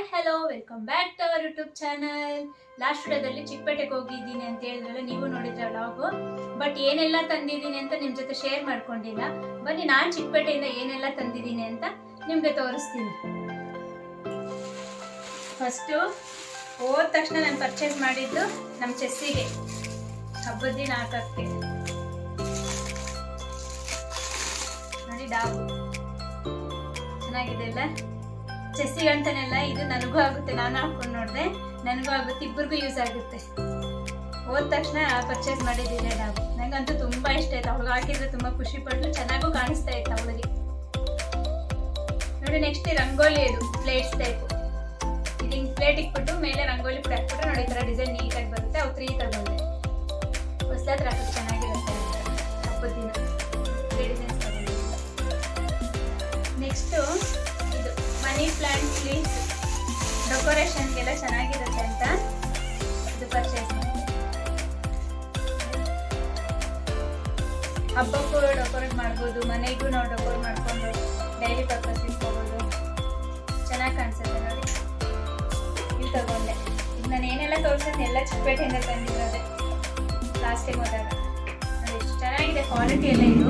Hi hello welcome back to our YouTube channel last ವಿಡಿಯೋದಲ್ಲಿ ಚಿಕ್ಕಪೇಟೆಗೆ ಹೋಗಿದ್ದೀನಿ ಅಂತ ಹೇಳಿದ್ರಲ್ಲ, ನೀವು ನೋಡಿದ್ರೆ ವ್ಲಾಗು ಬಟ್ ಏನೆಲ್ಲ ತಂದಿದ್ದೀನಿ ಅಂತ ನಿಮ್ಮ ಜೊತೆ ಶೇರ್ ಮಾಡ್ಕೊಂಡಿಲ್ಲ. ಬನ್ನಿ, ನಾನು ಚಿಕ್ಕಪೇಟೆಯಿಂದ ಏನೆಲ್ಲ ತಂದಿದ್ದೀನಿ ಅಂತ ನಿಮಗೆ ತೋರಿಸ್ತೀನಿ. ಫಸ್ಟು ಹೋದ ತಕ್ಷಣ ನಾನು ಪರ್ಚೇಸ್ ಮಾಡಿದ್ದು ನಮ್ಮ ಚೆಸ್ಸಿಗೆ. ಹಬ್ಬದ ದಿನ ಹಾಕಕ್ಕೆ. ನೋಡಿ, ಡಾಬು. ಚೆನ್ನಾಗಿದೆ ಅಲ್ಲ? ಚೆಸ್ಸಿಗೆ ಅಂತಾನೆಲ್ಲ ಇದು ನನಗೂ ಆಗುತ್ತೆ, ನಾನು ಹಾಕೊಂಡು ನೋಡಿದೆ, ನನಗೂ ಆಗುತ್ತೆ, ಇಬ್ಬರಿಗೂ ಯೂಸ್ ಆಗುತ್ತೆ. ಹೋದ ತಕ್ಷಣ ಪರ್ಚೇಸ್ ಮಾಡಿದ್ದಿದೆ ನಾವು ನನಗಂತೂ ತುಂಬ ಇಷ್ಟ ಆಯ್ತು, ಅವಳಿಗೆ ಹಾಕಿದ್ರೆ ತುಂಬ ಖುಷಿ ಪಟ್ಟು ಚೆನ್ನಾಗೂ ಕಾಣಿಸ್ತಾ ಇತ್ತು ಅವಳಿಗೆ. ನೋಡಿ ನೆಕ್ಸ್ಟ್ ರಂಗೋಲಿ ಇದು ಪ್ಲೇಟ್ಸ್ ಟೈಪ್ ಇದು ಹಿಂಗೆ ಪ್ಲೇಟ್ ಇಟ್ಬಿಟ್ಟು ಮೇಲೆ ರಂಗೋಲಿ ಕೂಡ ಹಾಕ್ಬಿಟ್ರೆ ನೋಡಿ ಈ ಥರ ಡಿಸೈನ್ ನೀಟಾಗಿ ಬರುತ್ತೆ ಅವು ತ್ರೀ ತಗೊಂಡೆ ಹಾಕೋದು ಚೆನ್ನಾಗಿರುತ್ತೆ ಹಬ್ಬದ ನೆಕ್ಸ್ಟು ಮನಿ ಪ್ಲಾಂಟ್ ಪ್ಲೀಸ್ ಡೆಕೋರೇಷನ್ಗೆಲ್ಲ ಚೆನ್ನಾಗಿರುತ್ತೆ ಅಂತ ಇದು ಪರ್ಚೇಸ್ ಹಬ್ಬಕ್ಕೂ ಡೆಕೋರೇಟ್ ಮಾಡ್ಬೋದು, ಮನೆಗೂ ನಾವು ಡೆಕೋರೇಟ್ ಮಾಡ್ಕೊಂಡು ಡೈಲಿ ಪರ್ಪಸ್ ಇಟ್ಕೋಬೋದು. ಚೆನ್ನಾಗಿ ಕಾಣಿಸುತ್ತೆ ನೋಡಿ. ಇಲ್ಲಿ ತಗೊಂಡೆ. ಈಗ ನಾನು ಏನೆಲ್ಲ ತೋರಿಸಿದ್ದೆ, ಎಲ್ಲ ಚಿಕ್ಕಪೇಟೆಯಿಂದ ತಂದಿರೋದೆ. ಲಾಸ್ಟ್ ಟೈಮ್ ಹೋದಾಗ. ಅದು ಎಷ್ಟು ಚೆನ್ನಾಗಿದೆ ಕ್ವಾಲಿಟಿ ಎಲ್ಲ ಇದು.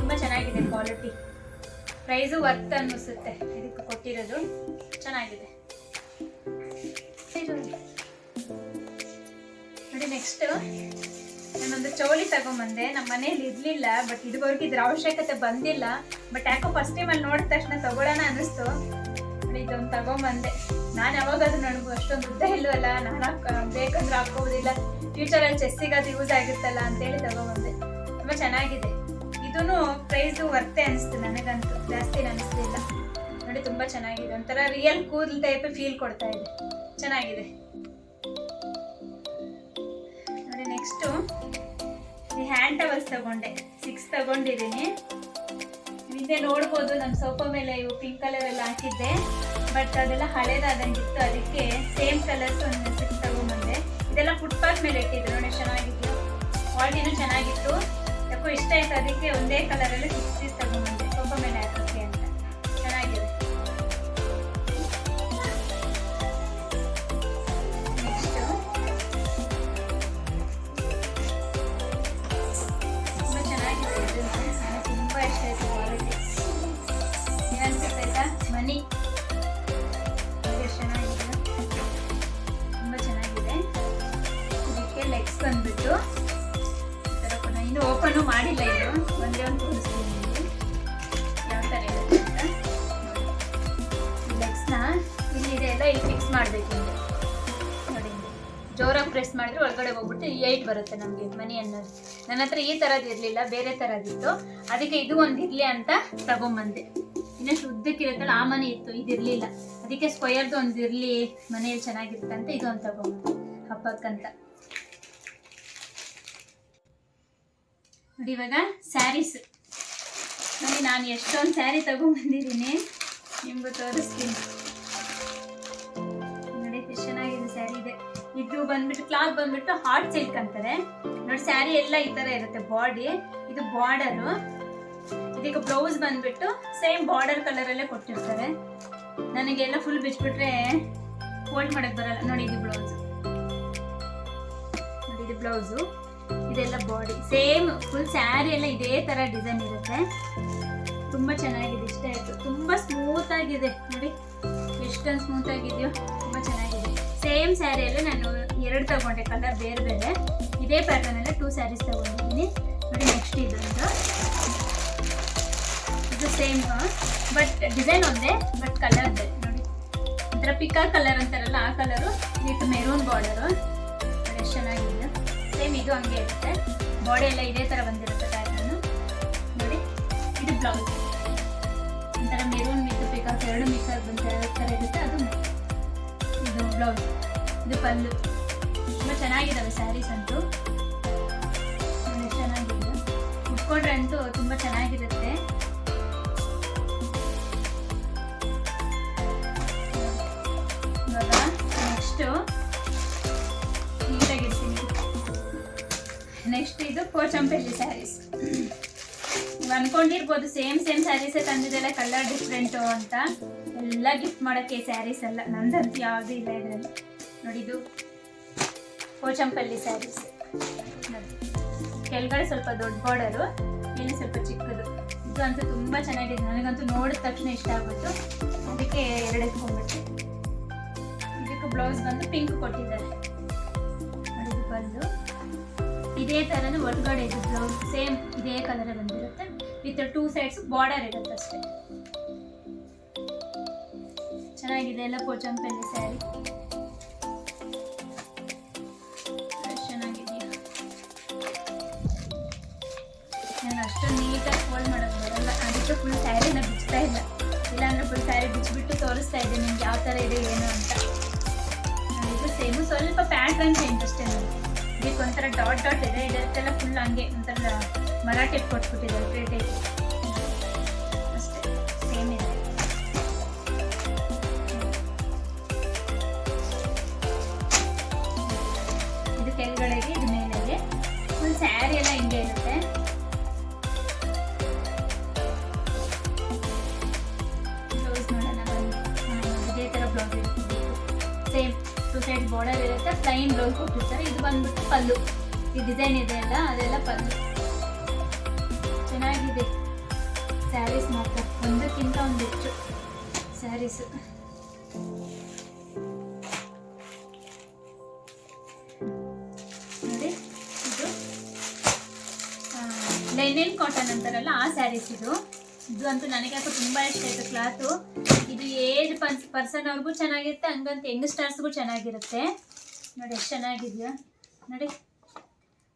ತುಂಬ ಚೆನ್ನಾಗಿದೆ ಕ್ವಾಲಿಟಿ ಪ್ರೈಸು ವರ್ತ್ ಅನ್ನಿಸುತ್ತೆ. ಇದಕ್ಕೆ ಕೊಟ್ಟಿರೋದು. ಚೆನ್ನಾಗಿದೆ. ನೋಡಿ ನೆಕ್ಸ್ಟ್ ನಾನೊಂದು ಚೌಳಿ ತಗೊಂಬಂದೆ. ನಮ್ಮ ಮನೇಲಿ ಇರಲಿಲ್ಲ ಬಟ್ ಇದುವರೆಗೂ ಇದ್ರ ಅವಶ್ಯಕತೆ ಬಂದಿಲ್ಲ. ಬಟ್ ಯಾಕೋ ಫಸ್ಟ್ ಟೈಮ್ ಅಲ್ಲಿ ನೋಡಿದ ತಕ್ಷಣ ತಗೊಳ್ಳೋಣ ಅನ್ನಿಸ್ತು. ನೋಡಿ, ಇದೊಂದು ತಗೊಂಬಂದೆ. ನಾನು ಯಾವಾಗಾದ್ರೂ ನನಗೂ ಅಷ್ಟೊಂದು ಉದ್ದ ಇಲ್ವಲ್ಲ, ನಾನು ಬೇಕಂದ್ರೆ ಹಾಕೋದಿಲ್ಲ ಫ್ಯೂಚರಲ್ಲಿ ಚೆಸ್ಸಿಗೆ ಅದು ಯೂಸ್ ಆಗುತ್ತಲ್ಲ ಅಂತೇಳಿ ತಗೊಂಬಂದೆ. ತುಂಬ ಚೆನ್ನಾಗಿದೆ. ಇದೂ ಪ್ರೈಸ್ ವರ್ತೆ ಅನಿಸ್ತು ನನಗಂತೂ. ಜಾಸ್ತಿ ಅನಿಸ್ತಿಲ್ಲ ನೋಡಿ, ತುಂಬ ಚೆನ್ನಾಗಿದೆ. ಒಂಥರ ರಿಯಲ್ ಕೂದಲು ಟೈಪ್ ಫೀಲ್ ಕೊಡ್ತಾ ಇದೆ. ಚೆನ್ನಾಗಿದೆ. ನೋಡಿ ನೆಕ್ಸ್ಟು ಈ ಹ್ಯಾಂಡ್ ಟವಲ್ಸ್ ತಗೊಂಡೆ. ಸಿಕ್ಸ್ ತಗೊಂಡಿದ್ದೀನಿ. ಹಿಂದೆ ನೋಡ್ಬೋದು ನಮ್ಮ ಸೋಫಾ ಮೇಲೆ ಇವು ಪಿಂಕ್ ಕಲರ್ ಎಲ್ಲ ಹಾಕಿದ್ದೆ. ಬಟ್ ಅದೆಲ್ಲ ಹಳೇದಾದಂಗಿತ್ತು ಅದಕ್ಕೆ ಸೇಮ್ ಕಲರ್ಸ್ ಒಂದು ಸಿಕ್ಸ್ ತಗೊಂಡ್ಬಂದೆ. ಇದೆಲ್ಲ ಫುಟ್ಪಾತ್ ಮೇಲೆ ಇಟ್ಟಿದ್ರು. ನೋಡಿ, ಚೆನ್ನಾಗಿತ್ತು. ಕ್ವಾಲಿಟಿನೂ ಚೆನ್ನಾಗಿತ್ತು. ಯಾಕೋ ಇಷ್ಟ ಆಯ್ತು. ಅದಕ್ಕೆ ಒಂದೇ ಕಲರಲ್ಲಿ ಸಿಕ್ಸ್ ಪೀಸ್ ತಗೊಂಡ್ಬಂದೆ ಸೋಫಾ ಮೇಲೆ ಅಂತ. ಚೆನ್ನಾಗಿದೆ. ನೆಕ್ಸ್ಟು ತುಂಬ ಚೆನ್ನಾಗಿದೆ ನನಗೆ ತುಂಬ ಇಷ್ಟ ಆಯಿತು ಕ್ವಾಲಿಟಿ ಮನಿ. ಮಾಡಬೇಕು ಹಿಂಗೆ. ನೋಡಿ ಜೋರಾಗಿ ಪ್ರೆಸ್ ಮಾಡಿದ್ರೆ ಒಳಗಡೆ ಹೋಗ್ಬಿಟ್ಟು ಏಟ್ ಬರುತ್ತೆ ನಮಗೆ ಮನಿ ಅನ್ನೋದು. ನನ್ನ ಹತ್ರ ಈ ಥರದ್ದು ಇರಲಿಲ್ಲ, ಬೇರೆ ಥರದಿತ್ತು ಅದಕ್ಕೆ ಇದು ಒಂದು ಇರಲಿ ಅಂತ ತಗೊಂಬಂದೆ. ಇನ್ನಷ್ಟು ಉದ್ದಕ್ಕಿರುತ್ತಲ್ಲ ಆ ಮನೆ ಇತ್ತು ಇದಿರಲಿಲ್ಲ ಅದಕ್ಕೆ ಸ್ಕ್ವಯರ್ದು ಒಂದು ಇರಲಿ, ಮನೆಯಲ್ಲಿ ಚೆನ್ನಾಗಿರುತ್ತೆ ಅಂತ ಇದು ಒಂದು ತಗೊಂಬಂದೆ. ಹಬ್ಬಕ್ಕಂತ. ನೋಡಿ ಇವಾಗ ಸ್ಯಾರೀಸ್ ನೋಡಿ ನಾನು ಎಷ್ಟೊಂದು ಸ್ಯಾರಿ ತಗೊಂಬಂದಿದ್ದೀನಿ. ನಿಮ್ಗೆ ತೋರಿಸ್ತೀನಿ. ಇದೆ ಬಂದ್ಬಿಟ್ಟು ಕ್ಲಾತ್ ಬಂದ್ಬಿಟ್ಟು ಹಾಟ್ ಸಿಲ್ಕ್ ಅಂತಾರೆ. ನೋಡಿ ಸ್ಯಾರಿ ಎಲ್ಲ ಈ ತರ ಇರುತ್ತೆ ಬಾಡಿ ಇದು ಬಾರ್ಡರು ಇದೀಗ ಬ್ಲೌಸ್ ಬಂದ್ಬಿಟ್ಟು ಸೇಮ್ ಬಾರ್ಡರ್ ಕಲರ್ ಅಲ್ಲೇ ಕೊಟ್ಟಿರ್ತಾರೆ. ನನಗೆಲ್ಲ ಫುಲ್ ಬಿಚ್ಬಿಟ್ರೆ ಫೋಲ್ಡ್ ಮಾಡಕ್ ಬರಲ್ಲ. ನೋಡಿ ಇದು ಬ್ಲೌಸ್ ನೋಡಿ ಇದು ಬ್ಲೌಸು ಇದೆಲ್ಲ ಬಾಡಿ ಸೇಮ್ ಫುಲ್ ಸ್ಯಾರಿ ಎಲ್ಲ ಇದೇ ತರ ಡಿಸೈನ್ ಇರುತ್ತೆ. ತುಂಬಾ ಚೆನ್ನಾಗಿದೆ. ಇಷ್ಟ ಆಯ್ತು. ತುಂಬಾ ಸ್ಮೂತ್ ಆಗಿದೆ. ನೋಡಿ, ಎಷ್ಟೊಂದು ಸ್ಮೂತ್ ಆಗಿದೆಯೋ. ತುಂಬಾ ಚೆನ್ನಾಗಿದೆ. ಸೇಮ್ ಸ್ಯಾರಿಯಲ್ಲಿ ನಾನು ಎರಡು ತಗೊಂಡೆ, ಕಲರ್ ಬೇರೆ ಬೇರೆ. ಇದೇ ಪ್ಯಾಟರ್ನ್ ಅಲ್ಲೇ ಟೂ ಸ್ಯಾರೀಸ್ ತಗೊಂಡಿದ್ದೀನಿ. ನೋಡಿ ನೆಕ್ಸ್ಟ್ ಇದೊಂದು. ಇದು ಸೇಮ್ ಬಟ್ ಡಿಸೈನ್ ಒಂದೇ ಬಟ್ ಕಲರ್ ಬೇರೆ ನೋಡಿ ಇದರ ಪಿಕಾ ಕಲರ್ ಅಂತಾರಲ್ಲ, ಆ ಕಲರು ವಿತ್ ಮೆರೂನ್ ಬಾರ್ಡರು ಎಷ್ಟು ಚೆನ್ನಾಗಿದೆ. ಸೇಮ್ ಇದು ಹಂಗೆ ಇರುತ್ತೆ. ಬಾಡಿ ಎಲ್ಲ ಇದೇ ಥರ ಬಂದಿರುತ್ತೆ ಪ್ಯಾಟರ್ನು ನೋಡಿ, ಇದು ಬ್ಲೌಸ್ ಒಂಥರ ಮೆರೂನ್ ಮಿಕ್ಸ್ ಪಿಕಾಕ್ ಎರಡು ಮಿಕ್ಸ್ ಆಗಿ ಬಂದ ಥರ ಇರುತ್ತೆ. ಅದು ಇದು ಬ್ಲೌಸ್ ಪಲ್ಲು ತುಂಬ ಚೆನ್ನಾಗಿದ್ದಾವೆ ಸ್ಯಾರೀಸ್ ಅಂತೂ. ಚೆನ್ನಾಗಿದೆ. ಉಟ್ಕೊಂಡ್ರೆ ಅಂತೂ ತುಂಬ ಚೆನ್ನಾಗಿರುತ್ತೆ. ಇವಾಗ ನೆಕ್ಸ್ಟು ನೀಟಾಗಿರ್ತೀನಿ ನೆಕ್ಸ್ಟ್ ಇದು ಕೋಚಂಪಲ್ಲಿ ಸ್ಯಾರೀಸ್ ಅನ್ಕೊಂಡಿರ್ಬೋದು ಸೇಮ್ ಸೇಮ್ ಸ್ಯಾರೀಸೇ ತಂದಿದ್ದೆಲ್ಲ ಕಲರ್ ಡಿಫ್ರೆಂಟು ಅಂತ. ಎಲ್ಲ ಗಿಫ್ಟ್ ಮಾಡೋಕ್ಕೆ ಸ್ಯಾರೀಸ್ ಎಲ್ಲ. ನಂದಂತೂ ಯಾವುದೂ ಇಲ್ಲ ಇದರಲ್ಲಿ. ನೋಡಿ ಇದು ಪೋಚಂಪಲ್ಲಿ ಸ್ಯಾರೀಸ್ ಕೆಳಗಡೆ ಸ್ವಲ್ಪ ದೊಡ್ಡ ಬಾರ್ಡರು ಮೇಲೆ ಸ್ವಲ್ಪ ಚಿಕ್ಕದು. ಇದು ಅಂತೂ ತುಂಬ ಚೆನ್ನಾಗಿದೆ. ನನಗಂತೂ ನೋಡಿದ ತಕ್ಷಣ ಇಷ್ಟ ಆಗ್ಬಿಟ್ಟು ಅದಕ್ಕೆ ಎರಡು ಎತ್ಕೊಂಡ್ಬಿಟ್ಟೆ ಇದಕ್ಕೆ ಬ್ಲೌಸ್ ಬಂದು ಪಿಂಕ್ ಕೊಟ್ಟಿದ್ದಾರೆ. ಅದಕ್ಕೆ ಬಂದು. ಇದೇ ಥರನೂ ಒಳಗಡೆ ಇದು ಬ್ಲೌಸ್ ಸೇಮ್ ಇದೇ ಕಲರ್ ಬಂದಿರುತ್ತೆ. ವಿತ್ ಟೂ ಸೈಡ್ಸ್ ಬಾರ್ಡರ್ ಇರುತ್ತೆ ಅಷ್ಟೇ ಚೆನ್ನಾಗಿದೆ ಎಲ್ಲ ಪೋಚಂಪಲ್ಲಿ ಸ್ಯಾರಿ ನಾನು ಅಷ್ಟೊಂದು ನೀಟಾಗಿ ಫೋಲ್ಡ್ ಮಾಡೋಕ್ಕೆ ಬರಲ್ಲ. ಅದಕ್ಕೆ ಫುಲ್ ಸ್ಯಾರಿನ ಬಿಚ್ತಾ ಇಲ್ಲ. ಇಲ್ಲಾಂದ್ರೆ ಫುಲ್ ಸ್ಯಾರಿ ಬಿಚ್ಚಿಬಿಟ್ಟು ತೋರಿಸ್ತಾ ಇದ್ದೆ ನಿಮ್ಗೆ ಯಾವ ಥರ ಇದೆ, ಏನು ಅಂತ. ಇದು ಸೇಮು ಸ್ವಲ್ಪ ಪ್ಯಾಟರ್ನ್ ಚೇಂಜ್ ಅಷ್ಟೇ ನನಗೆ. ಇದಕ್ಕೆ ಒಂಥರ ಡಾಟ್ ಡಾಟ್ ಇದೆ. ಇದಕ್ಕೆಲ್ಲ ಫುಲ್ ಹಂಗೆ ಒಂಥರ ಮರಾಠಿ ಕೊಟ್ಬಿಟ್ಟಿದೆ ಪ್ಲೇಟೇಜ್ ಪಲ್ಲು. ಈ ಡಿಸೈನ್ ಇದೆ ಅಲ್ಲ, ಅದೆಲ್ಲ ಪಲ್ಲು. ಚೆನ್ನಾಗಿದೆ. ಸ್ಯಾರೀಸ್ ಮಾತ್ರ. ಒಂದಕ್ಕಿಂತ ಒಂದು ಹೆಚ್ಚು ಸ್ಯಾರೀಸು ನೋಡಿ, ಇದು ಲೈನಿನ್ ಕಾಟನ್ ಅಂತಾರಲ್ಲ, ಆ ಸ್ಯಾರೀಸ್ ಇದು. ಇದು ಅಂತೂ ನನಗೆ ಯಾಕೋ ತುಂಬ ಇಷ್ಟ ಆಯಿತು ಕ್ಲಾತು ಇದು ಏಜ್ ಪರ್ಸ್ ಪರ್ಸನ್ ಅವ್ರಿಗೂ ಚೆನ್ನಾಗಿರುತ್ತೆ, ಹಂಗಂತ ಯಂಗ್ಸ್ಟರ್ಸ್ಗೂ ಚೆನ್ನಾಗಿರುತ್ತೆ. ನೋಡಿ, ಎಷ್ಟು ಚೆನ್ನಾಗಿದೆಯಾ? ನೋಡಿ.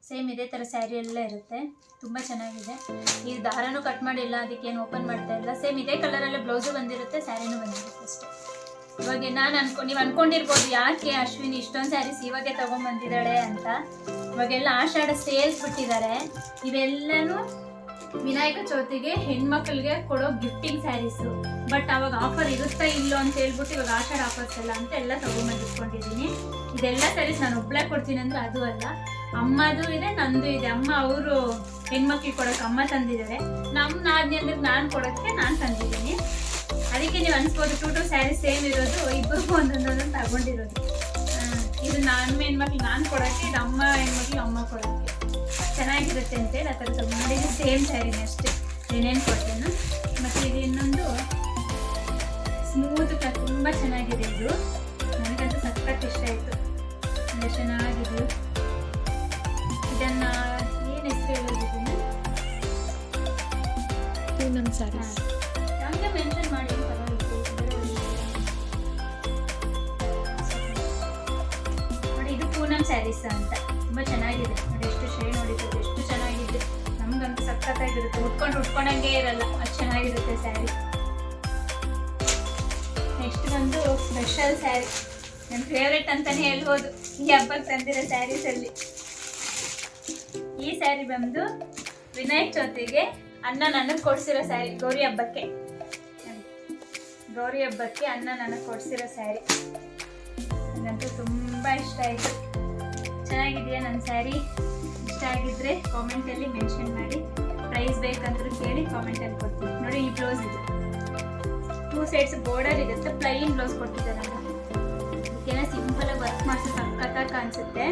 ಸೇಮ್ ಇದೇ ಥರ ಸ್ಯಾರಿ ಎಲ್ಲ ಇರುತ್ತೆ. ತುಂಬ ಚೆನ್ನಾಗಿದೆ. ಈ ದಾರನೂ ಕಟ್ ಮಾಡಿಲ್ಲ, ಅದಕ್ಕೇನು ಓಪನ್ ಮಾಡ್ತಾ ಇಲ್ಲ. ಸೇಮ್ ಇದೇ ಕಲರಲ್ಲೇ ಬ್ಲೌಸು ಬಂದಿರುತ್ತೆ ಸ್ಯಾರಿನೂ ಬಂದಿರುತ್ತೆ ಅಷ್ಟೇ. ಇವಾಗ ನಾನು ಅನ್ಕೊ, ನೀವು ಅನ್ಕೊಂಡಿರ್ಬೋದು ಯಾಕೆ ಅಶ್ವಿನಿ ಇಷ್ಟೊಂದು ಸ್ಯಾರೀಸ್ ಇವಾಗೆ ತೊಗೊಂಬಂದಿದ್ದಾಳೆ ಅಂತ. ಇವಾಗೆಲ್ಲ ಆಷಾಢ ಸೇಲ್ಸ್ ಬಿಟ್ಟಿದ್ದಾರೆ ಇವೆಲ್ಲನೂ ವಿನಾಯಕ ಚೌತಿಗೆ ಹೆಣ್ಮಕ್ಳಿಗೆ ಕೊಡೋ ಗಿಫ್ಟಿಂಗ್ ಸ್ಯಾರೀಸು ಬಟ್ ಅವಾಗ ಆಫರ್ ಇರುತ್ತಾ ಇಲ್ಲೋ ಅಂತ ಹೇಳ್ಬಿಟ್ಟು ಇವಾಗ ಆಷಾಢ ಆಫರ್ಸ್ ಎಲ್ಲ ಅಂತ ಎಲ್ಲ ತೊಗೊಂಬಂದು ಇದೆಲ್ಲ ಸ್ಯಾರೀಸ್ ನಾನು ಒಬ್ಳೆ ಕೊಡ್ತೀನಿ ಅಂದ್ರೆ ಅದು ಅಲ್ಲ. ಅಮ್ಮದು ಇದೆ, ನಂದು ಇದೆ. ಅಮ್ಮ ಅವರು ಹೆಣ್ಮಕ್ಳಿಗೆ ಕೊಡೋಕೆ ಅಮ್ಮ ತಂದಿದ್ದಾರೆ. ನಮ್ಮ ನಾದ್ನಿ ಅಂದ್ರೆ ನಾನು ಕೊಡೋಕ್ಕೆ ನಾನು ತಂದಿದ್ದೀನಿ. ಅದಕ್ಕೆ ನೀವು ಅನ್ಸ್ಬೋದು ಟೂ ಟು ಸ್ಯಾರೀಸ್ ಸೇಮ್ ಇರೋದು ಇಬ್ಬರಿಗೂ ಒಂದೊಂದೊಂದು ತಗೊಂಡಿರೋದು. ಇದು ನಾನು ಹೆಣ್ಮಕ್ಳು ನಾನು ಕೊಡೋಕ್ಕೆ, ಇದು ಅಮ್ಮ ಹೆಣ್ಮಕ್ಳು ಅಮ್ಮ ಕೊಡೋಕ್ಕೆ. ಚೆನ್ನಾಗಿರುತ್ತೆ ಅಂತೇಳಿ ಆ ಥರ ತಗೊಂಡಿದ್ದು ಸೇಮ್ ಸ್ಯಾರಿನೇ ಅಷ್ಟೇ. ಏನೇನು ಕೊಡ್ತೇನೆ. ಮತ್ತು ಇದು ಇನ್ನೊಂದು ಸ್ಮೂತ್ ತುಂಬ ಚೆನ್ನಾಗಿದೆ ಇದು. ನನಗಂತೂ ಸಖತ್ ಇಷ್ಟ ಆಯಿತು. ತುಂಬ ಚೆನ್ನಾಗಿದೆ. ಇದನ್ನು ಏನು ಹೆಸರು ಹೇಳೋದಿದ್ದೀನಿ ನಮ್ಮ ಸ್ಯಾರೀಸ್ ನಮಗೆ ಮೆನ್ಷನ್ ಮಾಡಿ ನೋಡಿ ಇದು ಪೂನಮ್ ಸ್ಯಾರೀಸ್ ಅಂತ. ತುಂಬ ಚೆನ್ನಾಗಿದೆ. ಎಷ್ಟು ಚೆನ್ನಾಗಿದೆ ನಮ್ಗಂತೂ ಸಖತ್ತಾಗಿರುತ್ತೆ. ಉಟ್ಕೊಂಡು ಉಟ್ಕೊಂಡಂಗೆ ಇರಲ್ಲ. ಅಷ್ಟು ಚೆನ್ನಾಗಿರುತ್ತೆ ಸ್ಯಾರಿ. ನೆಕ್ಸ್ಟ್ ಬಂದು ಸ್ಪೆಷಲ್ ಸ್ಯಾರಿ. ನನ್ನ ಫೇವ್ರೆಟ್ ಅಂತಾನೆ ಹೇಳ್ಬೋದು. ಈ ಹಬ್ಬಕ್ಕೆ ತಂದಿರೋ ಸ್ಯಾರೀಸಲ್ಲಿ ಈ ಸ್ಯಾರಿ ಬಂದು ವಿನಾಯಕ್ ಚೌತಿಗೆ ಅನ್ನ ನನಗೆ ಕೊಡಿಸಿರೋ ಸ್ಯಾರಿ, ಗೌರಿ ಹಬ್ಬಕ್ಕೆ. ಗೌರಿ ಹಬ್ಬಕ್ಕೆ ಅನ್ನ ನನಗೆ ಕೊಡಿಸಿರೋ ಸ್ಯಾರಿ. ನನಗಂತೂ ತುಂಬ ಇಷ್ಟ ಆಯಿತು. ಚೆನ್ನಾಗಿದೆಯಾ ನನ್ನ ಸ್ಯಾರಿ? ಇಷ್ಟ ಆಗಿದ್ರೆ ಕಾಮೆಂಟಲ್ಲಿ ಮೆನ್ಷನ್ ಮಾಡಿ. ಪ್ರೈಸ್ ಬೇಕಂದ್ರೂ ಕೇಳಿ ಕಾಮೆಂಟಲ್ಲಿ ಕೊಡ್ತೀನಿ. ನೋಡಿ, ಈ ಬ್ಲೌಸ್ ಇದು. ಟೂ ಸೈಡ್ಸ್ ಬಾರ್ಡರ್ ಇರುತ್ತೆ. ಪ್ಲೈನ್ ಬ್ಲೌಸ್ ಕೊಟ್ಟಿದ್ದಾರೆ ಅದಕ್ಕೆ ಸಿಂಪಲ್ ಆಗಿ ವರ್ಕ್ ಮಾಡಿಸಿ ಸಖತ್ತಾಗಿ ಕಾಣಿಸುತ್ತೆ.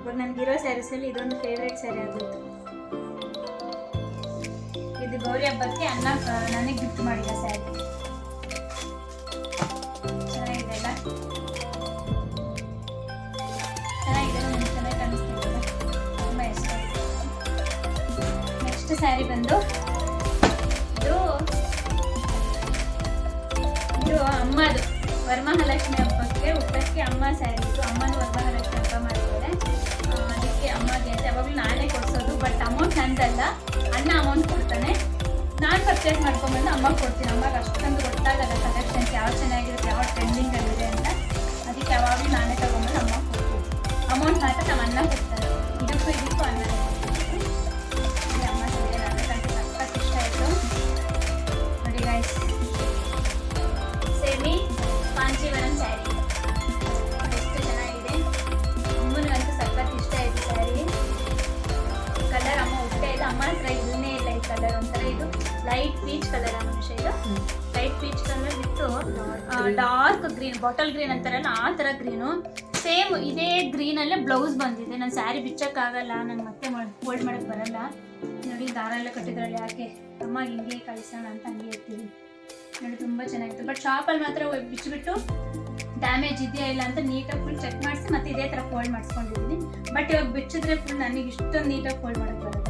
ಇವಾಗ ನನಗಿರೋ ಸ್ಯಾರೀಸಲ್ಲಿ ಇದೊಂದು ಫೇವ್ರೇಟ್ ಸ್ಯಾರಿ ಆಗುತ್ತೆ. ಇದು ಗೌರಿ ಹಬ್ಬಕ್ಕೆ ಅನ್ನ ನನಗೆ ಗಿಫ್ಟ್ ಮಾಡಿದ ಸ್ಯಾರಿ ಸ್ಯಾರಿ ಬಂದು. ಇದು ಇದು ಅಮ್ಮದು. ವರಮಹಾಲಕ್ಷ್ಮಿ ಹಬ್ಬಕ್ಕೆ ಊಟಕ್ಕೆ ಅಮ್ಮ ಸ್ಯಾರಿ ಇದು ಅಮ್ಮನ ವರಮಹಾಲಕ್ಷ್ಮಿ ಹಬ್ಬ ಮಾಡಿದ್ದಾರೆ ಅದಕ್ಕೆ ಅಮ್ಮಗೆ ಅಂತ ಯಾವಾಗಲೂ ನಾನೇ ಕೊಡಿಸೋದು, ಬಟ್ ಅಮೌಂಟ್ ನಂದಲ್ಲ. ಅಣ್ಣ ಅಮೌಂಟ್ ಕೊಡ್ತಾನೆ. ನಾನು ಪರ್ಚೇಸ್ ಮಾಡ್ಕೊಂಬಂದು ಅಮ್ಮಗೆ ಕೊಡ್ತೀನಿ. ಅಮ್ಮಗೆ ಅಷ್ಟೊಂದು ಗೊತ್ತಾಗಲ್ಲ ಕಲೆಕ್ಷನ್ಸ್ ಯಾವ ಚೆನ್ನಾಗಿರುತ್ತೆ ಯಾವ ಟ್ರೆಂಡಿಂಗ್ ಟ್ರೆಂಡಿಂಗಲ್ಲಿದೆ ಅಂತ. ಅದಕ್ಕೆ ಯಾವಾಗಲೂ ನಾನೇ ತಗೊಂಬಂದು ಅಮ್ಮ ಕೊಡ್ತೀನಿ. ಅಮೌಂಟ್ ಮಾತ್ರ ನಮ್ಮ ಅಣ್ಣ ಕೊಡ್ತಾರೆ. ಇದಕ್ಕೂ ಇದಕ್ಕೂ ಅಣ್ಣ ನಮ್ಮ ಇದನ್ನೇ ಇಲ್ಲ ಈ ಕಲರ್ ಒಂಥರ ಇದು ಲೈಟ್ ಪೀಚ್ ಕಲರ್ ಮನುಷ್ಯ ಇದು. ಲೈಟ್ ಪೀಚ್ ಕಲರ್ ಬಿಟ್ಟು ಡಾರ್ಕ್ ಗ್ರೀನ್ ಬಾಟಲ್ ಗ್ರೀನ್ ಅಂತಾರಲ್ಲ ಆ ಥರ ಗ್ರೀನು ಸೇಮ್ ಇದೇ ಗ್ರೀನಲ್ಲೇ ಬ್ಲೌಸ್ ಬಂದಿದೆ. ನಾನು ಸ್ಯಾರಿ ಬಿಚ್ಚಕ್ಕಾಗಲ್ಲ ನಾನು ಮತ್ತೆ ಫೋಲ್ಡ್ ಮಾಡಕ್ಕೆ ಬರಲ್ಲ. ನೋಡಿ ದಾರ ಎಲ್ಲ ಕಟ್ಟಿದ್ರಲ್ಲಿ ಯಾಕೆ? ಅಮ್ಮ ಹಿಂಗೆ ಕಳಿಸೋಣ ಅಂತ ಹಂಗೆ ಇರ್ತೀವಿ ನೋಡಿ ತುಂಬ ಚೆನ್ನಾಗಿತ್ತು. ಬಟ್ ಶಾಪಲ್ಲಿ ಮಾತ್ರ ಬಿಚ್ಚಿಬಿಟ್ಟು ಡ್ಯಾಮೇಜ್ ಇದೆಯಾ ಇಲ್ಲ ಅಂತ ನೀಟಾಗಿ ಫುಲ್ ಚೆಕ್ ಮಾಡಿಸಿ ಮತ್ತೆ ಇದೇ ಥರ ಫೋಲ್ಡ್ ಮಾಡಿಸ್ಕೊಂಡಿದ್ದೀನಿ. ಬಟ್ ಇವಾಗ ಬಿಚ್ಚಿದ್ರೆ ಫುಲ್ ನನಗೆ ಇಷ್ಟೊಂದು ನೀಟಾಗಿ ಫೋಲ್ಡ್ ಮಾಡೋಕ್ಕೆ ಬರುತ್ತೆ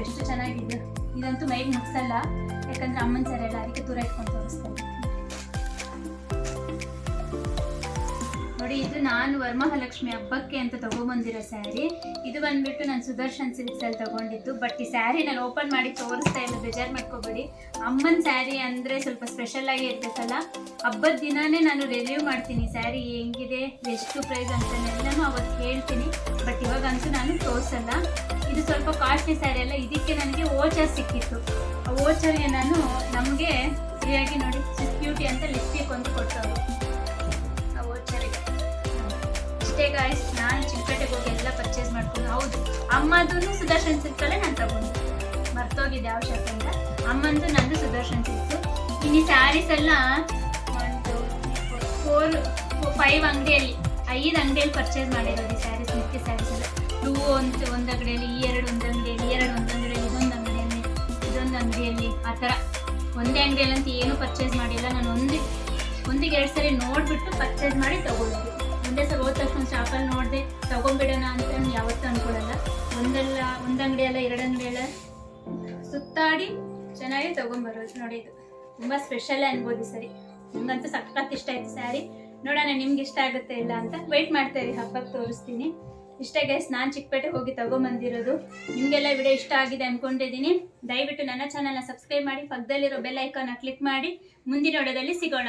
ಎಷ್ಟು ಚೆನ್ನಾಗಿದೆ. ಇದಂತೂ ಮೈಗೆ ಮುಗಿಸಲ್ಲ ಯಾಕಂದ್ರೆ ಅಮ್ಮನ ಸರಿ ಎಲ್ಲ ಅದಕ್ಕೆ ದೂರ ಇಟ್ಕೊಂಡು ತೋರಿಸ್ತಾ ನೋಡಿ, ಇದು ನಾನು ವರಮಹಾಲಕ್ಷ್ಮಿ ಹಬ್ಬಕ್ಕೆ ಅಂತ ತಗೊಂಬಂದಿರೋ ಸ್ಯಾರಿ. ಇದು ಬಂದ್ಬಿಟ್ಟು ನಾನು ಸುದರ್ಶನ್ ಸಿಲ್ಕ್ಸ್ ಅಲ್ಲಿ ತಗೊಂಡಿದ್ದು. ಬಟ್ ಈ ಸ್ಯಾರಿ ನಾನು ಓಪನ್ ಮಾಡಿ ತೋರಿಸ್ತಾ ಇಲ್ಲ, ಬೇಜಾರು ಮಾಡ್ಕೋಬೇಡಿ. ಅಮ್ಮನ ಸ್ಯಾರಿ ಅಂದರೆ ಸ್ವಲ್ಪ ಸ್ಪೆಷಲ್ ಆಗಿ ಇರ್ತೈತಲ್ಲ, ಹಬ್ಬದ ದಿನಾನೇ ನಾನು ರಿವ್ಯೂ ಮಾಡ್ತೀನಿ. ಸ್ಯಾರಿ ಹೆಂಗಿದೆ, ಎಷ್ಟು ಪ್ರೈಸ್ ಅಂತನೆಲ್ಲನೂ ಅವತ್ತು ಹೇಳ್ತೀನಿ. ಬಟ್ ಇವಾಗಂತೂ ನಾನು ತೋರಿಸಲ್ಲ. ಇದು ಸ್ವಲ್ಪ ಕಾಸ್ಟ್ಲಿ ಸ್ಯಾರಿ ಅಲ್ಲ, ಇದಕ್ಕೆ ನನಗೆ ಓಚರ್ ಸಿಕ್ಕಿತ್ತು. ಆ ಓಚರ್ಗೆ ನಾನು ನಮಗೆ ಫ್ರೀಯಾಗಿ ನೋಡಿ ಬ್ಯೂಟಿ ಅಂತ ಲಿಪ್ಸ್ಟಿಕ್ ಒಂದು ಕೊಟ್ಟವರು. ಇಷ್ಟೇ ಗಾಯ್ಸ್ ನಾನು ಚಿಕ್ಕಪೇಟೆಗೆ ಹೋಗಿ ಎಲ್ಲ ಪರ್ಚೇಸ್ ಮಾಡ್ಕೊಂಡು, ಹೌದು ಅಮ್ಮದೂ ಸುದರ್ಶನ್ ಸಿಲ್ಕಲ್ಲೇ ನಾನು ತಗೊಂಡೆ. ಮರ್ತೋಗಿದ್ದೆ ಶಾಪ್ ಅಂತ ಅಮ್ಮಂದು ನಂದು ಸುದರ್ಶನ್ ಸಿಲ್ಕು ಇನ್ನು ಸ್ಯಾರೀಸ್ ಎಲ್ಲ ಒಂದು ಫೋರ್ ಫೈವ್ ಅಂಗಡಿಯಲ್ಲಿ, ಐದು ಅಂಗಡಿಯಲ್ಲಿ ಪರ್ಚೇಸ್ ಮಾಡಿರೋದು ಈ ಸ್ಯಾರೀಸ್ ಮಿಕ್ಕಿ ಸ್ಯಾರೀಸ್ ಎಲ್ಲ. ಟೂ ಒಂದು ಒಂದು ಅಂಗಡಿಯಲ್ಲಿ, ಈ ಎರಡು ಒಂದು ಅಂಗಡಿಯಲ್ಲಿ ಎರಡು ಒಂದು ಅಂಗಡಿಯಲ್ಲಿ, ಇದೊಂದು ಅಂಗಡಿಯಲ್ಲಿ ಇದೊಂದು ಅಂಗಡಿಯಲ್ಲಿ, ಆ ಥರ. ಒಂದೇ ಅಂಗಡಿಯಲ್ಲಿ ಅಂತ ಏನು ಪರ್ಚೇಸ್ ಮಾಡಿಲ್ಲ. ನಾನು ಒಂದು, ಒಂದಿಗೆ ಎರಡು ಸರಿ ನೋಡಿಬಿಟ್ಟು ಪರ್ಚೇಸ್ ಮಾಡಿ ತಗೊಳ್ಳೋದು ಒಂದೇ ಸಲ ಹೋದ ತಕ್ಷಣ ಶಾಪಲ್ಲಿ ನೋಡಿದೆ ತಗೊಂಬಿಡೋಣ ಅಂತ ಯಾವತ್ತೂ ಅನ್ಕೊಳಲ್ಲ. ಒಂದಲ್ಲ, ಒಂದು ಅಂಗಡಿಯಲ್ಲ ಎರಡು ಅಂಗಡಿಯಲ್ಲ ಸುತ್ತಾಡಿ ಚೆನ್ನಾಗಿ ತಗೊಂಬರೋದು ನೋಡಿ ಇದು. ತುಂಬ ಸ್ಪೆಷಲ್ಲೇ ಅನ್ಬೋದು ಸರಿ. ನಂಗಂತೂ ಸಖತ್ ಇಷ್ಟ ಆಯ್ತು ಸ್ಯಾರಿ. ನೋಡೋಣ ನಿಮ್ಗೆ ಇಷ್ಟ ಆಗುತ್ತೆ ಇಲ್ಲ ಅಂತ. ವೆಯ್ಟ್ ಮಾಡ್ತಾ ಇರಿ, ಹಬ್ಬಕ್ಕೆ ತೋರಿಸ್ತೀನಿ. ಇಷ್ಟೇ ಗೈಸ್ ನಾನು ಚಿಕ್ಕಪೇಟೆ ಹೋಗಿ ತಗೊಂಬಂದಿರೋದು. ನಿಮಗೆಲ್ಲ ವಿಡಿಯೋ ಇಷ್ಟ ಆಗಿದೆ ಅನ್ಕೊಂಡಿದ್ದೀನಿ. ದಯವಿಟ್ಟು ನನ್ನ ಚಾನಲ್ನ ಸಬ್ಸ್ಕ್ರೈಬ್ ಮಾಡಿ, ಪಕ್ಕದಲ್ಲಿರೋ ಬೆಲ್ ಐಕಾನ್ನ ಕ್ಲಿಕ್ ಮಾಡಿ. ಮುಂದಿನ ವಿಡಿಯೋದಲ್ಲಿ ಸಿಗೋಣ.